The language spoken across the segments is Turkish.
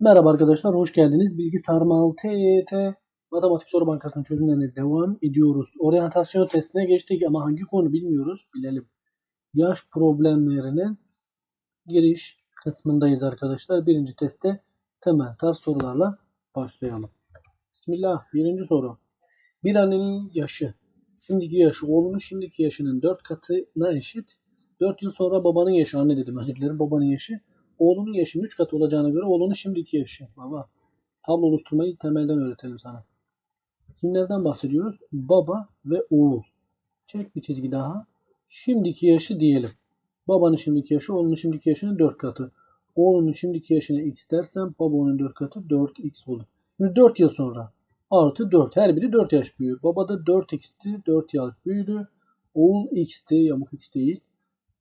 Merhaba arkadaşlar, hoş geldiniz. Bilgi Sarmal TYT Matematik Soru Bankası'nın çözümlerine devam ediyoruz. Oryantasyon testine geçtik ama hangi konu bilmiyoruz, bilelim. Yaş problemlerinin giriş kısmındayız arkadaşlar. Birinci testte temel tarz sorularla başlayalım. Bismillah, birinci soru. Bir annenin yaşı, şimdiki yaşı oğlunun şimdiki yaşının 4 katına eşit. 4 yıl sonra babanın yaşı, anne dedim özür dilerim, babanın yaşı Oğlunun yaşının 3 katı olacağına göre oğlunun şimdiki yaşı. Baba. Tablo oluşturmayı temelden öğretelim sana. Kimlerden bahsediyoruz? Baba ve oğul. Çek bir çizgi daha. Şimdiki yaşı diyelim. Babanın şimdiki yaşı oğlunun şimdiki yaşının 4 katı. Oğlunun şimdiki yaşına x dersem babanın 4 katı 4x olur. Şimdi 4 yıl sonra artı 4. Her biri 4 yaş büyür. Baba da 4x'ti. 4 yaş büyüdü. Oğul x'ti. Yamuk x değil.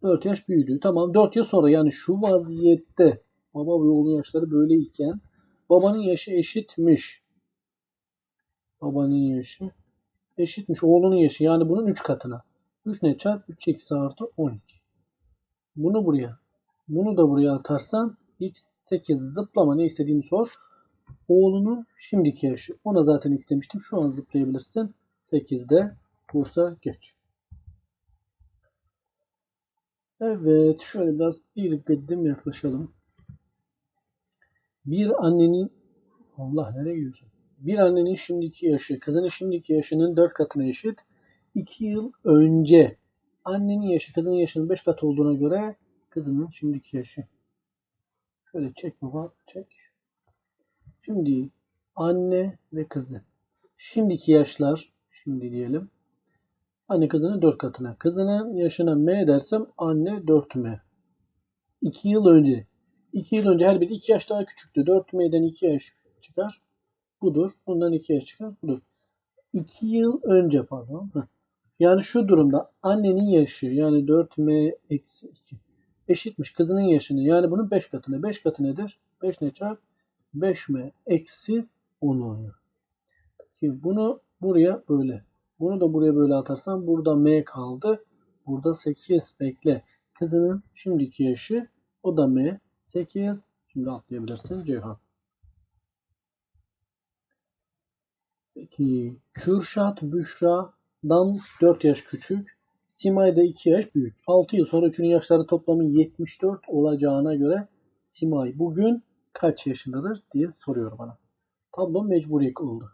4 yaş büyüdü. Tamam 4 yıl sonra yani şu vaziyette baba ve oğlun yaşları böyleyken babanın yaşı eşitmiş. Babanın yaşı eşitmiş oğlunun yaşı yani bunun 3 katına. 3 ne çarp 3 eksi artı 12. Bunu buraya. Bunu da buraya atarsan x8 zıplama ne istediğini sor. Oğlunun şimdiki yaşı. Ona zaten x demiştim. Şu an zıplayabilirsin. 8'de Bursa geç. Evet, şöyle biraz bir gıdım yaklaşalım. Bir annenin Allah nereye gidiyorsun? Bir annenin şimdiki yaşı, kızının şimdiki yaşının 4 katına eşit. 2 yıl önce annenin yaşı kızının yaşının 5 katı olduğuna göre kızının şimdiki yaşı. Şöyle çek baba, çek. Şimdi anne ve kızı. Şimdiki yaşlar, şimdi diyelim Anne kızının 4 katına. Kızının yaşına M dersem anne 4M. 2 yıl önce. 2 yıl önce her biri 2 yaş daha küçüktü. 4M'den 2 yaş çıkar. Budur. Bundan 2 yaş çıkar. Budur. 2 yıl önce pardon. Yani şu durumda annenin yaşı yani 4M eksi 2 eşitmiş kızının yaşını. Yani bunun 5 katına. 5 katı nedir? 5 ne çarp? 5M eksi 10 oluyor. Peki bunu buraya böyle bunu da buraya böyle atarsam burada M kaldı. Burada 8 bekle. Kızının şimdiki yaşı o da M. 8. Şimdi atlayabilirsin Ceyhan. Peki Kürşat Büşra'dan 4 yaş küçük. Simay da 2 yaş büyük. 6 yıl sonra üçünün yaşları toplamı 74 olacağına göre Simay bugün kaç yaşındadır diye soruyor bana. Tablo mecburi oldu.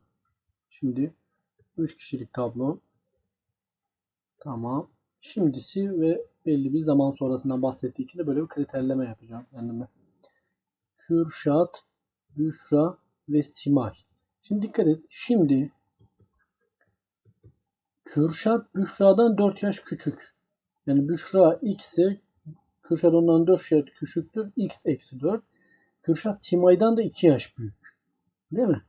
Şimdi 3 kişilik tablo. Tamam. Şimdisi ve belli bir zaman sonrasından bahsettiği için de böyle bir kriterleme yapacağım kendime. Kürşat, Büşra ve Simay. Şimdi dikkat et. Şimdi Kürşat Büşra'dan 4 yaş küçük. Yani Büşra x ise Kürşat ondan 4 yaş küçüktür. x eksi 4. Kürşat Simay'dan da 2 yaş büyük. Değil mi?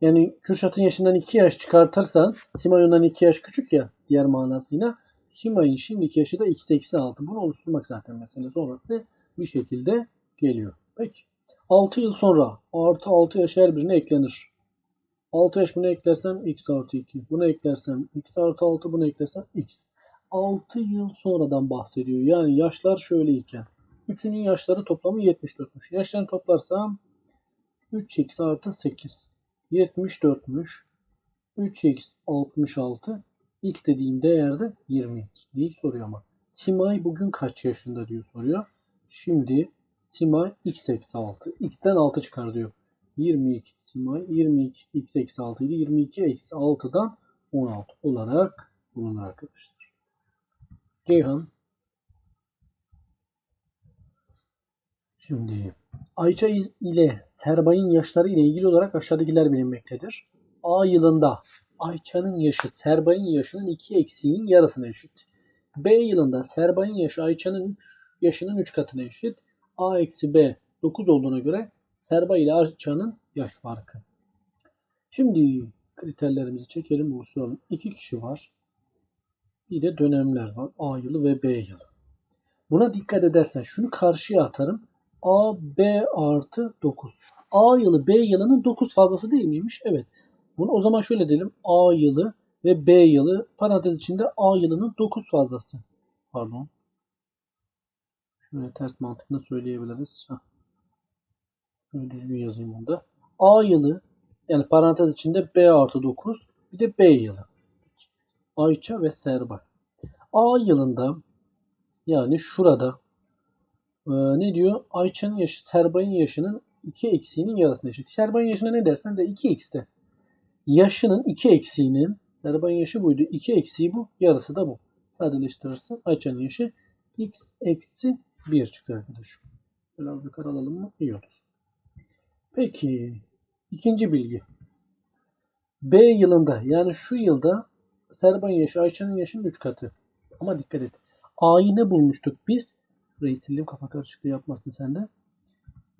Yani Kürşat'ın yaşından 2 yaş çıkartırsan Simay ondan 2 yaş küçük ya diğer manasıyla. Simay'ın şimdiki yaşı da x eksi 6. Bunu oluşturmak zaten mesele. Sonrası bir şekilde geliyor. Peki. 6 yıl sonra artı 6 yaş her birine eklenir. 6 yaş bunu eklersem x artı 2. Bunu eklersem x artı 6. Bunu eklersem x. 6 yıl sonradan bahsediyor. Yani yaşlar şöyleyken. Üçünün yaşları toplamı 74'müş. Yaşlarını toplarsam 3x artı 8. 74'müş. 3x 66. X dediğim değerde 22 diye soruyor ama. Simay bugün kaç yaşında diyor soruyor. Şimdi Simay x eksi 6. X'ten 6 çıkar diyor. 22 Simay 22 x eksi 6 idi. 22 eksi 6'dan 16 olarak bulunur arkadaşlar. Ceyhan Şimdi Ayça ile Serbay'ın yaşları ile ilgili olarak aşağıdakiler bilinmektedir. A yılında Ayça'nın yaşı Serbay'ın yaşının 2 eksiğinin yarısına eşit. B yılında Serbay'ın yaşı Ayça'nın 3 yaşının 3 katına eşit. A eksi B 9 olduğuna göre Serbay ile Ayça'nın yaş farkı. Şimdi kriterlerimizi çekelim oluşturalım. İki kişi var. Bir de dönemler var. A yılı ve B yılı. Buna dikkat edersen şunu karşıya atarım. A, B artı 9. A yılı B yılının 9 fazlası değil miymiş? Evet. Bunu o zaman şöyle diyelim. A yılı ve B yılı parantez içinde A yılının 9 fazlası. Pardon. Şöyle ters mantıkla söyleyebiliriz. Heh. Böyle düzgün yazayım onu da. A yılı yani parantez içinde B artı 9 bir de B yılı. Ayça ve Serbay. A yılında yani şurada e, ne diyor? Ayça'nın yaşı Serbay'ın yaşının 2 eksiğinin yarısına eşit. Serbay'ın yaşına ne dersen de 2x'te. Yaşının 2 eksiğinin Serbay'ın yaşı buydu. 2 eksiği bu. Yarısı da bu. Sadeleştirirsen Ayça'nın yaşı x eksi 1 çıktı arkadaşım. Biraz yukarı alalım mı? İyi olur. Peki. ikinci bilgi. B yılında yani şu yılda Serbay'ın yaşı Ayça'nın yaşının 3 katı. Ama dikkat et. A'yı ne bulmuştuk biz? Şurayı sildim kafa karışıklığı yapmasın sende.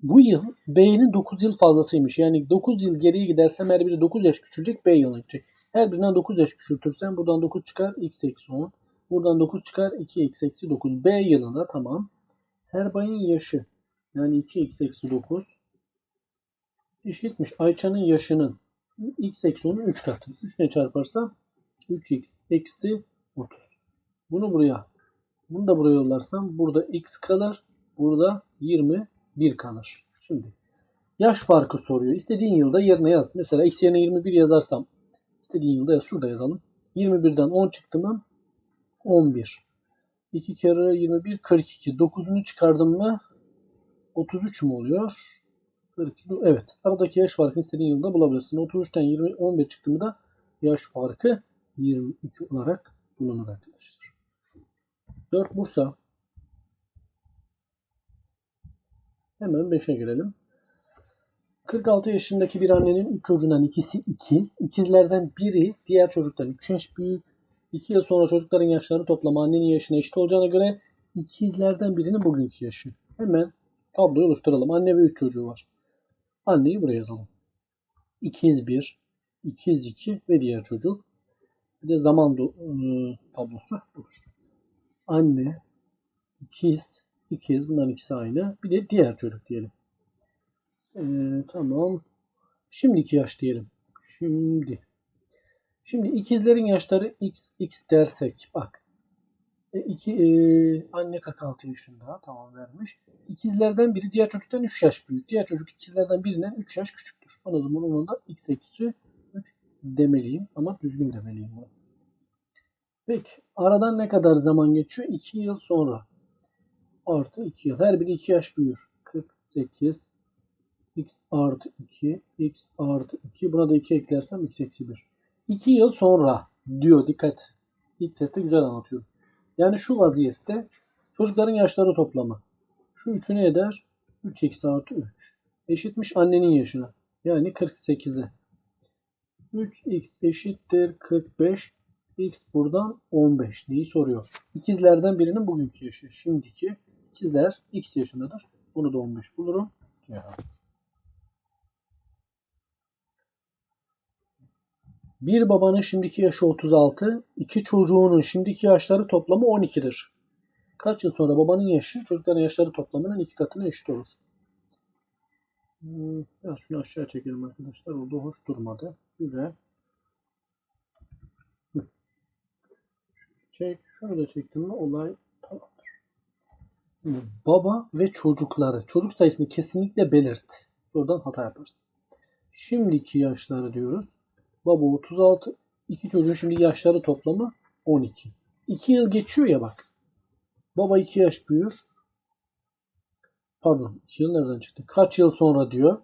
Bu yıl B'nin 9 yıl fazlasıymış. Yani 9 yıl geriye gidersem her biri 9 yaş küçülecek B yılına gidecek. Her birinden 9 yaş küçültürsen buradan 9 çıkar x eksi 10. Buradan 9 çıkar 2x eksi 9. B yılında tamam. Serbay'ın yaşı yani 2x eksi 9 eşitmiş. Ayça'nın yaşının x eksi 10'un 3 katı. 3 ne çarparsam 3x eksi 30. Bunu buraya bunu da buraya yollarsam burada x kalır. Burada 21 kalır. Şimdi yaş farkı soruyor. İstediğin yılda yerine yaz. Mesela x yerine 21 yazarsam istediğin yılda yaz. Şurada yazalım. 21'den 10 çıktı mı 11. 2 kere 21 42. 9'unu çıkardım mı 33 mü oluyor? 42. Evet. Aradaki yaş farkını istediğin yılda bulabilirsin. 33'ten 20 11 çıktı mı da yaş farkı 22 olarak bulunur arkadaşlar. 4 Bursa. Hemen 5'e girelim. 46 yaşındaki bir annenin 3 çocuğundan ikisi ikiz. İkizlerden biri diğer çocuktan 3 yaş büyük. 2 yıl sonra çocukların yaşları toplamı annenin yaşına eşit olacağına göre ikizlerden birinin bugünkü yaşı. Hemen tabloyu oluşturalım. Anne ve 3 çocuğu var. Anneyi buraya yazalım. İkiz 1, ikiz 2 ve diğer çocuk. Bir de zaman ıı, tablosu budur. Anne, ikiz, ikiz bunların ikisi aynı. Bir de diğer çocuk diyelim. Ee, tamam. Şimdiki yaş diyelim. Şimdi. Şimdi ikizlerin yaşları x, x dersek bak. E, iki, e, anne 46 yaşında tamam vermiş. İkizlerden biri diğer çocuktan 3 yaş büyük. Diğer çocuk ikizlerden birinden 3 yaş küçüktür. O zaman onun da x eksi 3 demeliyim ama düzgün demeliyim bunu. Peki aradan ne kadar zaman geçiyor? 2 yıl sonra. Artı 2 yıl. Her biri 2 yaş büyür. 48 x artı 2 x artı 2 buna da 2 eklersem x eksi 1. 2 yıl sonra diyor dikkat. İlk testte güzel anlatıyorum. Yani şu vaziyette çocukların yaşları toplamı. Şu 3'ü ne eder? 3x artı 3. Eşitmiş annenin yaşına. Yani 48'e. 3x eşittir 45. X buradan 15. Neyi soruyor? İkizlerden birinin bugünkü yaşı. Şimdiki ikizler x yaşındadır. Bunu da 15 bulurum. Cevap. Bir babanın şimdiki yaşı 36, iki çocuğunun şimdiki yaşları toplamı 12'dir. Kaç yıl sonra babanın yaşı çocukların yaşları toplamının iki katına eşit olur. Hmm, biraz şunu aşağı çekelim arkadaşlar. Orada hoş durmadı. Güzel. Çek. Şunu da çektim mi olay tamamdır. Şimdi baba ve çocukları. Çocuk sayısını kesinlikle belirt. Oradan hata yaparsın. Şimdiki yaşları diyoruz. Baba 36. İki çocuğun şimdi yaşları toplamı 12. 2 yıl geçiyor ya bak. Baba 2 yaş büyür. Pardon 2 yıl nereden çıktı? Kaç yıl sonra diyor.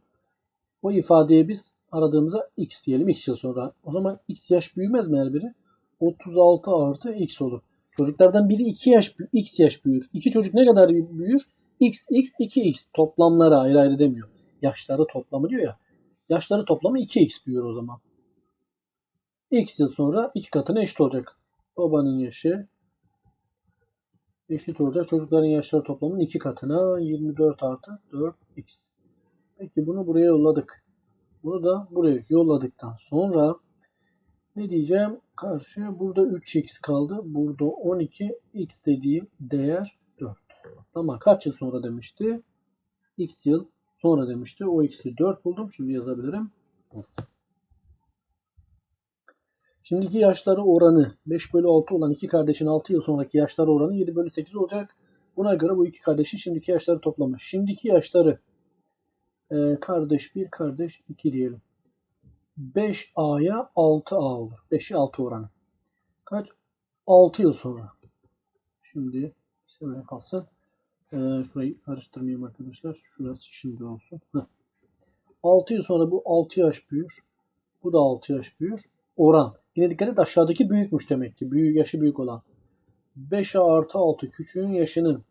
O ifadeye biz aradığımıza x diyelim. x yıl sonra. O zaman x yaş büyümez mi her biri? 36 artı x olur. Çocuklardan biri 2 yaş x yaş büyür. İki çocuk ne kadar büyür? x x 2x toplamları ayrı ayrı demiyor. Yaşları toplamı diyor ya. Yaşları toplamı 2x büyür o zaman. X yıl sonra iki katına eşit olacak. Babanın yaşı eşit olacak. Çocukların yaşları toplamının iki katına 24 artı 4x. Peki bunu buraya yolladık. Bunu da buraya yolladıktan sonra ne diyeceğim? Karşı burada 3x kaldı. Burada 12 x dediğim değer 4. Ama kaç yıl sonra demişti? x yıl sonra demişti. O x'i 4 buldum. Şimdi yazabilirim. Bursa. Şimdiki yaşları oranı 5 bölü 6 olan iki kardeşin 6 yıl sonraki yaşları oranı 7 bölü 8 olacak. Buna göre bu iki kardeşin şimdiki yaşları toplamı. Şimdiki yaşları Ee, kardeş 1, kardeş 2 diyelim. 5A'ya 6A olur. 5'i 6 oranı. Kaç? 6 yıl sonra. Şimdi ise böyle kalsın. Ee, şurayı karıştırmayayım arkadaşlar. Şurası şimdi olsun. Heh. 6 yıl sonra bu 6 yaş büyür. Bu da 6 yaş büyür. Oran. Yine dikkat et aşağıdaki büyükmüş demek ki. Büyük, yaşı büyük olan. 5A artı 6 küçüğün yaşının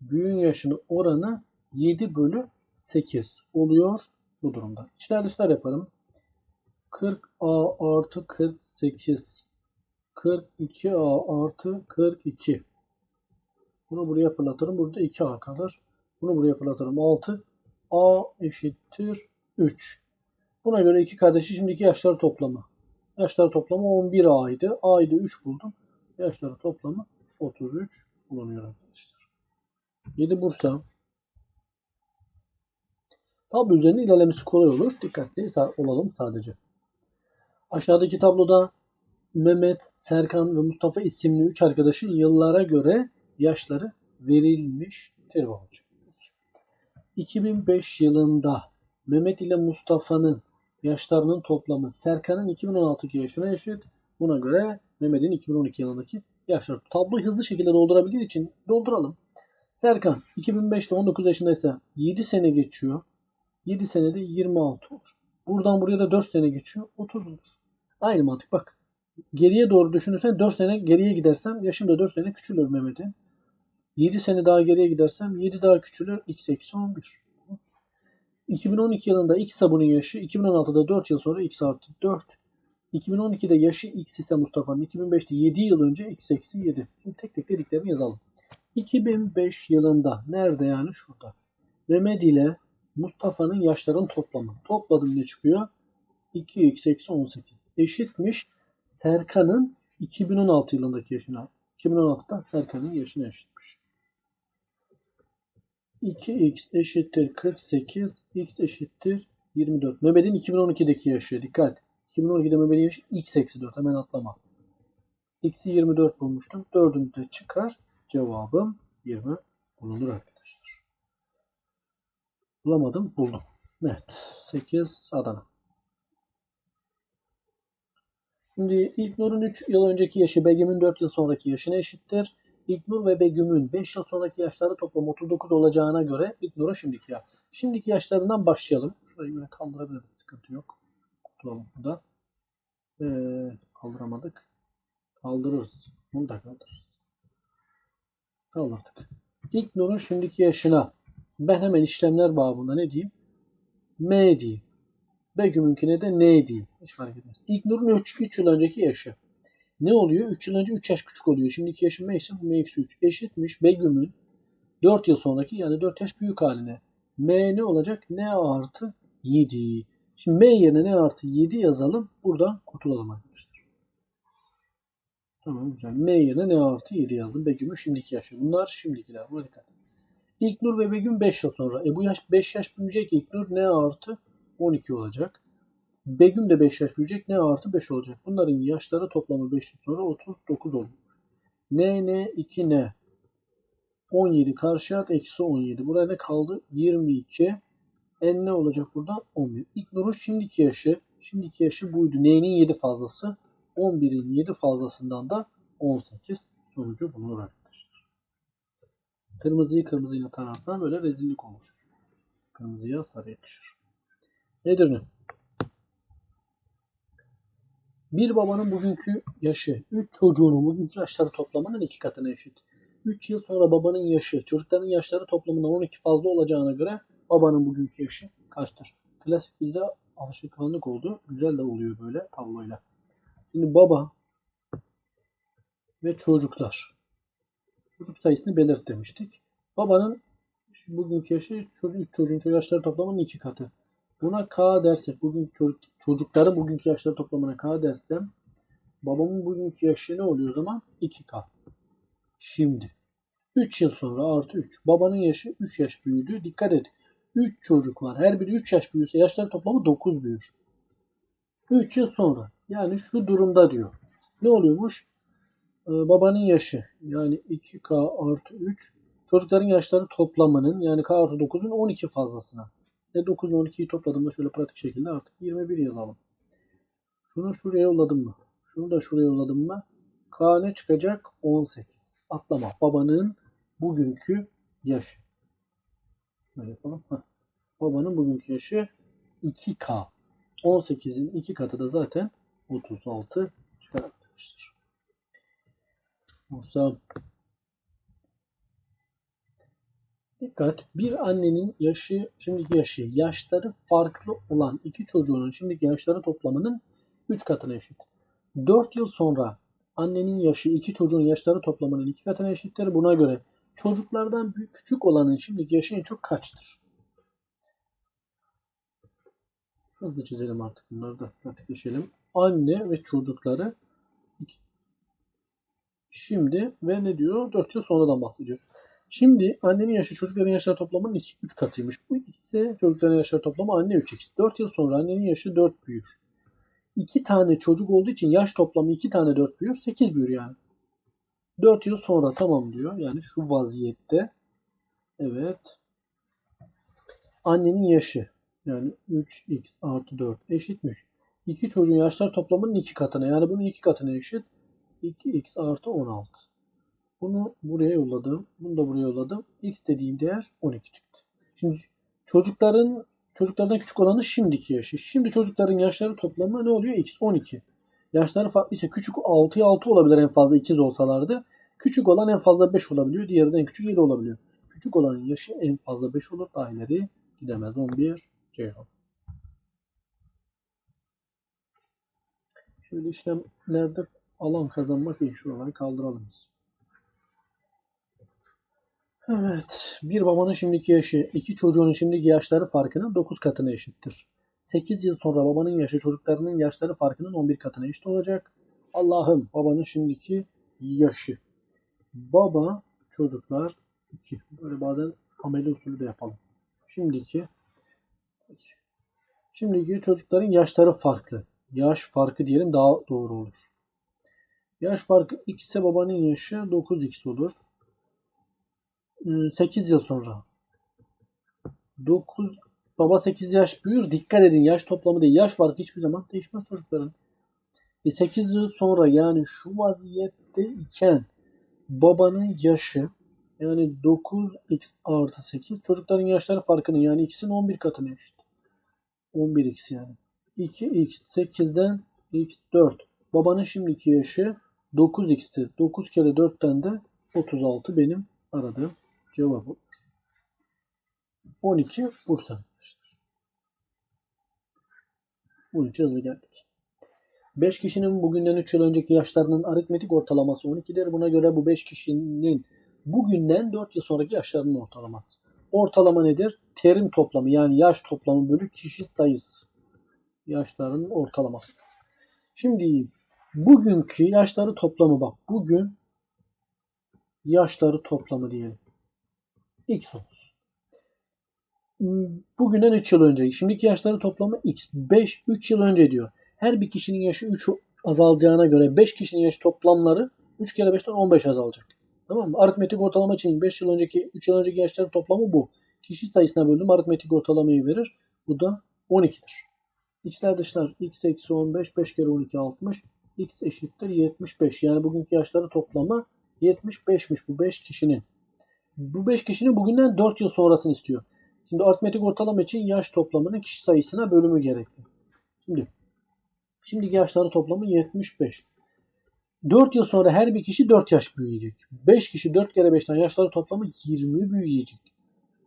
büyüğün yaşının oranı 7 bölü 8 oluyor bu durumda. İçler dışlar yaparım. 40A artı 48 42A artı 42 bunu buraya fırlatırım. Burada 2A kalır. Bunu buraya fırlatırım. 6 A eşittir 3. Buna göre iki kardeşi şimdiki yaşları toplamı. Yaşları toplamı 11 A'ydı. A'ydı 3 buldum. Yaşları toplamı 33 bulunuyor arkadaşlar. 7 Bursa. Tablo üzerinde ilerlemesi kolay olur. Dikkatli olalım sadece. Aşağıdaki tabloda Mehmet, Serkan ve Mustafa isimli 3 arkadaşın yıllara göre yaşları verilmiştir babacığım. 2005 yılında Mehmet ile Mustafa'nın yaşlarının toplamı Serkan'ın 2016 yaşına eşit. Buna göre Mehmet'in 2012 yılındaki yaşları. Tabloyu hızlı şekilde doldurabildiği için dolduralım. Serkan 2005'te 19 yaşındaysa 7 sene geçiyor. 7 senede 26 olur. Buradan buraya da 4 sene geçiyor. 30 olur. Aynı mantık bak. Geriye doğru düşünürsen 4 sene geriye gidersem yaşım da 4 sene küçülür Mehmet'in. 7 sene daha geriye gidersem 7 daha küçülür. X eksi 11. 2012 yılında X sabunun yaşı 2016'da 4 yıl sonra X artı 4. 2012'de yaşı X ise Mustafa'nın 2005'te 7 yıl önce X eksi 7. Şimdi tek tek dediklerini yazalım. 2005 yılında nerede yani şurada. Mehmet ile Mustafa'nın yaşlarının toplamı. Topladım ne çıkıyor? 2x eksi 18 eşitmiş Serkan'ın 2016 yılındaki yaşına. 2016'da Serkan'ın yaşına eşitmiş. 2x eşittir 48, x eşittir 24. Mehmet'in 2012'deki yaşı. Dikkat. 2012'de Mehmet'in yaşı x eksi 4. Hemen atlama. x'i 24 bulmuştum. 4'ünü de çıkar. Cevabım 20 bulunur arkadaşlar. Bulamadım. Buldum. Evet. 8 Adana. Şimdi İlknur'un 3 yıl önceki yaşı Begüm'ün 4 yıl sonraki yaşına eşittir. İlknur ve Begüm'ün 5 yıl sonraki yaşları toplam 39 olacağına göre İlknur'un şimdiki ya. Şimdiki yaşlarından başlayalım. Şurayı böyle kaldırabiliriz. Sıkıntı yok. Kurtulalım burada. Ee, kaldıramadık. Kaldırırız. Bunu da kaldırırız. Kaldırdık. İlknur'un şimdiki yaşına ben hemen işlemler babında ne diyeyim? M diyeyim. Begüm'ünkine de N diyeyim. Hiç fark etmez. İlknur'un 3, 3 yıl önceki yaşı. Ne oluyor? 3 yıl önce 3 yaş küçük oluyor. Şimdiki yaşım M ise bu M eksi 3 eşitmiş. Begüm'ün 4 yıl sonraki yani 4 yaş büyük haline. M ne olacak? N artı 7. Şimdi M yerine N artı 7 yazalım. Buradan kurtulalım arkadaşlar. Tamam güzel. M yerine N artı 7 yazdım. Begüm'ün şimdiki yaşı. Bunlar şimdikiler. Buna dikkat. İlknur ve Begüm 5 yıl sonra. E bu yaş 5 yaş büyüyecek. İlknur N artı 12 olacak. Begüm de 5 yaş büyüyecek. N artı 5 olacak. Bunların yaşları toplamı 5 yıl sonra 39 oluyor. N, N, 2, N. 17 karşı at eksi 17. Buraya ne kaldı? 22. N ne olacak burada? 11. İlknur'un şimdiki yaşı. Şimdiki yaşı buydu. N'nin 7 fazlası. 11'in 7 fazlasından da 18 sonucu bulunur. Kırmızıyı kırmızıyla tararsan böyle rezillik olur. Kırmızıya sarı yakışır. Edirne. Bir babanın bugünkü yaşı 3 çocuğunun bugünkü yaşları toplamının iki katına eşit. 3 yıl sonra babanın yaşı çocukların yaşları toplamından 12 fazla olacağına göre babanın bugünkü yaşı kaçtır? Klasik bizde alışkanlık oldu. Güzel de oluyor böyle tabloyla. Şimdi baba ve çocuklar. Çocuk sayısını belirt demiştik. Babanın bugünkü yaşı çocuk, çocuğun yaşları toplamının iki katı. Buna K dersek, bugün çocuk, çocukların bugünkü yaşları toplamına K dersem babamın bugünkü yaşı ne oluyor o zaman? 2K. Şimdi 3 yıl sonra artı 3. Babanın yaşı 3 yaş büyüdü. Dikkat et. 3 çocuk var. Her biri 3 yaş büyürse yaşları toplamı 9 büyür. 3 yıl sonra. Yani şu durumda diyor. Ne oluyormuş? Ee, babanın yaşı yani 2K artı 3 çocukların yaşları toplamının yani K artı 9'un 12 fazlasına E 9 ile 12'yi topladığımda şöyle pratik şekilde artık 21 yazalım. Şunu şuraya yolladım mı? Şunu da şuraya yolladım mı? K ne çıkacak? 18. Atlama. Babanın bugünkü yaşı. Şöyle yapalım. Heh. Babanın bugünkü yaşı 2K. 18'in 2 katı da zaten 36 çıkartmıştır. Bursa. Dikkat. Bir annenin yaşı, şimdiki yaşı, yaşları farklı olan iki çocuğunun şimdiki yaşları toplamının 3 katına eşit. 4 yıl sonra annenin yaşı iki çocuğun yaşları toplamının 2 katına eşittir. Buna göre çocuklardan büyük küçük olanın şimdiki yaşı en çok kaçtır? Hızlı çizelim artık bunları da pratikleşelim. Anne ve çocukları şimdi ve ne diyor? 4 yıl sonradan bahsediyor. Şimdi annenin yaşı çocukların yaşları toplamının 2, 3 katıymış. Bu ise çocukların yaşları toplamı anne 3x. 4 yıl sonra annenin yaşı 4 büyür. 2 tane çocuk olduğu için yaş toplamı 2 tane 4 büyür. 8 büyür yani. 4 yıl sonra tamam diyor. Yani şu vaziyette evet annenin yaşı yani 3x artı 4 eşitmiş. İki çocuğun yaşlar toplamının 2 katına yani bunun 2 katına eşit. 2x artı 16. Bunu buraya yolladım. Bunu da buraya yolladım. X dediğim değer 12 çıktı. Şimdi çocukların çocuklardan küçük olanı şimdiki yaşı. Şimdi çocukların yaşları toplamı ne oluyor? X 12. Yaşları farklı ise küçük 6'ya 6 olabilir en fazla ikiz olsalardı. Küçük olan en fazla 5 olabiliyor. Diğeri en küçük 7 olabiliyor. Küçük olanın yaşı en fazla 5 olur. Daha ileri gidemez. 11 Ceyhan. Şöyle işlemlerde alan kazanmak iyi. Şuraları kaldıralım biz. Evet. Bir babanın şimdiki yaşı, iki çocuğunun şimdiki yaşları farkının 9 katına eşittir. 8 yıl sonra babanın yaşı çocuklarının yaşları farkının 11 katına eşit olacak. Allah'ım babanın şimdiki yaşı. Baba çocuklar 2. Böyle bazen ameli usulü de yapalım. Şimdiki Şimdiki çocukların yaşları farklı. Yaş farkı diyelim daha doğru olur. Yaş farkı x ise babanın yaşı 9x olur. 8 yıl sonra. 9 baba 8 yaş büyür. Dikkat edin yaş toplamı değil. Yaş farkı hiçbir zaman değişmez çocukların. E 8 yıl sonra yani şu vaziyette iken babanın yaşı yani 9x artı 8 çocukların yaşları farkının yani x'in 11 katına eşit. 11x yani. 2x 8'den x 4. Babanın şimdiki yaşı 9x'ti. 9 kere 4'ten de 36 benim aradığım cevap olur. 12 Bursa arkadaşlar. 13 hızlı geldik. 5 kişinin bugünden 3 yıl önceki yaşlarının aritmetik ortalaması 12'dir. Buna göre bu 5 kişinin bugünden 4 yıl sonraki yaşlarının ortalaması. Ortalama nedir? Terim toplamı yani yaş toplamı bölü kişi sayısı. Yaşların ortalaması. Şimdi bugünkü yaşları toplamı bak. Bugün yaşları toplamı diyelim. X olsun. Bugünden 3 yıl önce. Şimdiki yaşları toplamı X. 5, 3 yıl önce diyor. Her bir kişinin yaşı 3 azalacağına göre 5 kişinin yaşı toplamları 3 kere 5'ten 15 azalacak. Tamam mı? Aritmetik ortalama için 5 yıl önceki 3 yıl önceki yaşların toplamı bu. Kişi sayısına böldüm aritmetik ortalamayı verir. Bu da 12'dir. İçler dışlar x eksi 15 5 kere 12 60 x eşittir 75. Yani bugünkü yaşları toplamı 75'miş bu 5 kişinin. Bu 5 kişinin bugünden 4 yıl sonrasını istiyor. Şimdi aritmetik ortalama için yaş toplamının kişi sayısına bölümü gerekli. Şimdi şimdiki yaşları toplamı 75. 4 yıl sonra her bir kişi 4 yaş büyüyecek. 5 kişi 4 kere 5'ten yaşları toplamı 20 büyüyecek.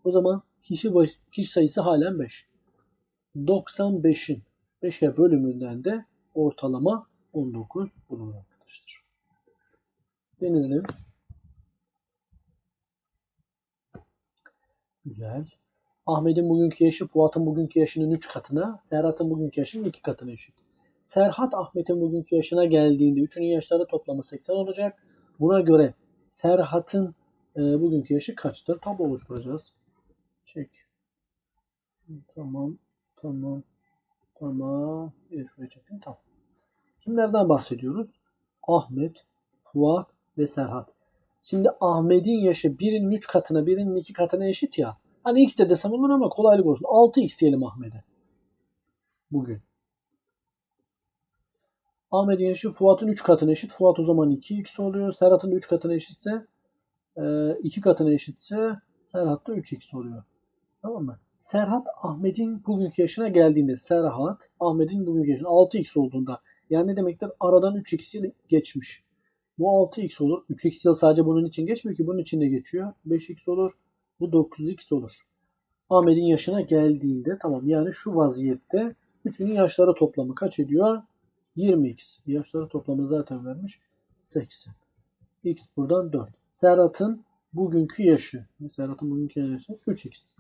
O zaman kişi, baş, kişi sayısı halen 5. 95'in 5'e bölümünden de ortalama 19 bulunur arkadaşlar. Denizli. Güzel. Ahmet'in bugünkü yaşı Fuat'ın bugünkü yaşının 3 katına, Serhat'ın bugünkü yaşının 2 katına eşit. Serhat Ahmet'in bugünkü yaşına geldiğinde üçünün yaşları toplamı 80 olacak. Buna göre Serhat'ın e, bugünkü yaşı kaçtır? Tablo oluşturacağız. Çek. Tamam. Tamam. Tamam. Bir de şuraya çektim. Tamam. Kimlerden bahsediyoruz? Ahmet, Fuat ve Serhat. Şimdi Ahmet'in yaşı birinin 3 katına birinin 2 katına eşit ya. Hani x de desem olur ama kolaylık olsun. 6x diyelim Ahmet'e. Bugün. Ahmet'in yaşı Fuat'ın 3 katına eşit. Fuat o zaman 2x oluyor. Serhat'ın da 3 katına eşitse 2 katına eşitse Serhat da 3x oluyor. Tamam mı? Serhat Ahmet'in bugünkü yaşına geldiğinde Serhat Ahmet'in bugünkü yaşına 6x olduğunda yani ne demektir? Aradan 3x yıl geçmiş. Bu 6x olur. 3x yıl sadece bunun için geçmiyor ki bunun için de geçiyor. 5x olur. Bu 9x olur. Ahmet'in yaşına geldiğinde tamam yani şu vaziyette üçünün yaşları toplamı kaç ediyor? 20x. Yaşları toplamı zaten vermiş. 80. X buradan 4. Serhat'ın bugünkü yaşı. Serhat'ın bugünkü yaşı 3x.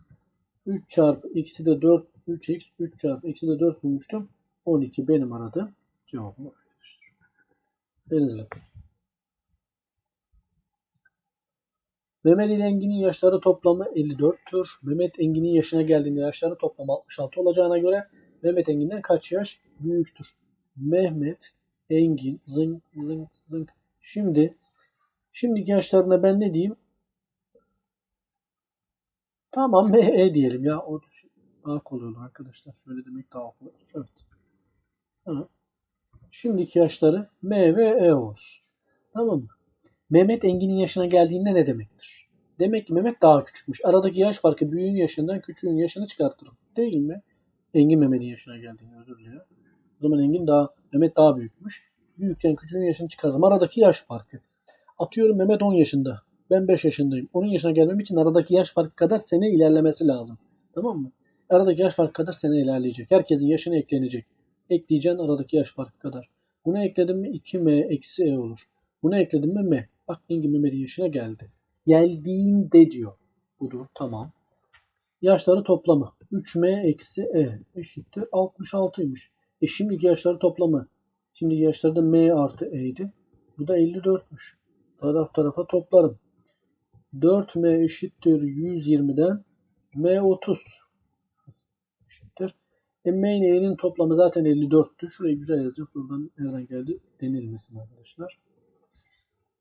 3 çarpı x'i de 4 3x 3 çarpı x'i de 4 bulmuştum. 12 benim aradığım cevabım arkadaşlar. Denizli. Mehmet ile Engin'in yaşları toplamı 54'tür. Mehmet Engin'in yaşına geldiğinde yaşları toplamı 66 olacağına göre Mehmet Engin'den kaç yaş büyüktür? Mehmet Engin zınk zınk zınk. Şimdi şimdiki yaşlarına ben ne diyeyim? Tamam ME diyelim ya. O daha kolay olur arkadaşlar. Şöyle demek daha kolay olur. Evet. Tamam. Şimdiki yaşları M ve E olsun. Tamam mı? Mehmet Engin'in yaşına geldiğinde ne demektir? Demek ki Mehmet daha küçükmüş. Aradaki yaş farkı büyüğün yaşından küçüğün yaşını çıkartırım. Değil mi? Engin Mehmet'in yaşına geldiğinde özür diliyorum. O zaman Engin daha Mehmet daha büyükmüş. Büyükten küçüğün yaşını çıkarırım. Aradaki yaş farkı. Atıyorum Mehmet 10 yaşında. Ben 5 yaşındayım. Onun yaşına gelmem için aradaki yaş farkı kadar sene ilerlemesi lazım. Tamam mı? Aradaki yaş farkı kadar sene ilerleyecek. Herkesin yaşına eklenecek. Ekleyeceğin aradaki yaş farkı kadar. Buna ekledim mi 2m eksi e olur. Buna ekledim mi m. Bak Engin Mehmet'in yaşına geldi. Geldiğinde diyor. Budur tamam. Yaşları toplamı. 3m eksi e eşittir 66'ymış. E şimdiki yaşları toplamı. Şimdiki yaşları da m artı e'ydi. Bu da 54'müş. Taraf tarafa toplarım. 4m eşittir 120'den m 30 eşittir. E m ile e'nin toplamı zaten 54'tü. Şurayı güzel yazacağım. Buradan nereden geldi denilmesin arkadaşlar.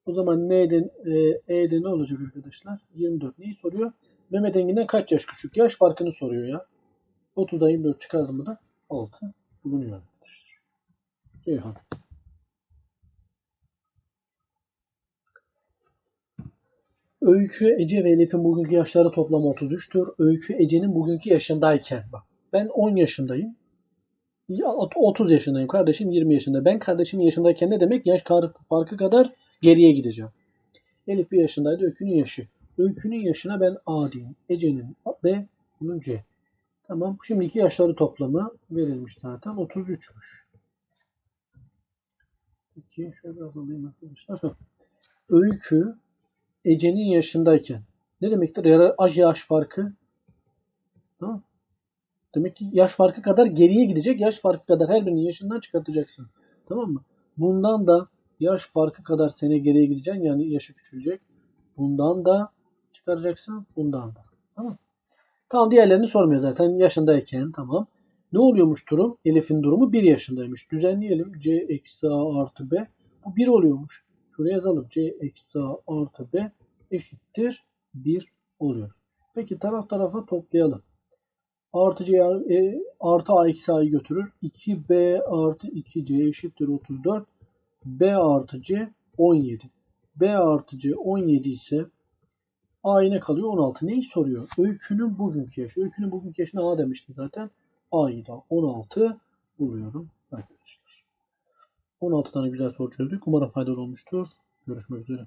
O zaman N'den e, E'de ne olacak arkadaşlar? 24. Neyi soruyor? Mehmet Engin'den kaç yaş küçük? Yaş farkını soruyor ya. 30'dan 24 çıkardım mı da 6 bulunuyor arkadaşlar. Ceyhan. Öykü, Ece ve Elif'in bugünkü yaşları toplamı 33'tür. Öykü, Ece'nin bugünkü yaşındayken bak. Ben 10 yaşındayım. 30 yaşındayım. Kardeşim 20 yaşında. Ben kardeşimin yaşındayken ne demek? Yaş farkı kadar geriye gideceğim. Elif bir yaşındaydı. Öykünün yaşı. Öykünün yaşına ben A diyeyim. Ece'nin B, bunun C. Tamam. Şimdiki yaşları toplamı verilmiş zaten. 33'müş. Peki şöyle alayım arkadaşlar. Öykü Ece'nin yaşındayken ne demektir? Yaş yaş farkı. Tamam. Demek ki yaş farkı kadar geriye gidecek. Yaş farkı kadar her birinin yaşından çıkartacaksın. Tamam mı? Bundan da yaş farkı kadar sene geriye gideceksin. Yani yaşı küçülecek. Bundan da çıkaracaksın. Bundan da. Tamam. Tamam diğerlerini sormuyor zaten. Yaşındayken tamam. Ne oluyormuş durum? Elif'in durumu 1 yaşındaymış. Düzenleyelim. C eksi A artı B. Bu 1 oluyormuş. Şuraya yazalım. C eksi A artı B eşittir 1 oluyor. Peki taraf tarafa toplayalım. Artı C e, artı A eksi A'yı götürür. 2B artı 2C eşittir 34. B artı C 17. B artı C 17 ise A yine kalıyor 16. Neyi soruyor? Öykünün bugünkü yaşı. Öykünün bugünkü yaşına A demiştim zaten. A'yı da 16 buluyorum arkadaşlar. 16 tane güzel soru çözdük. Umarım faydalı olmuştur. Görüşmek üzere.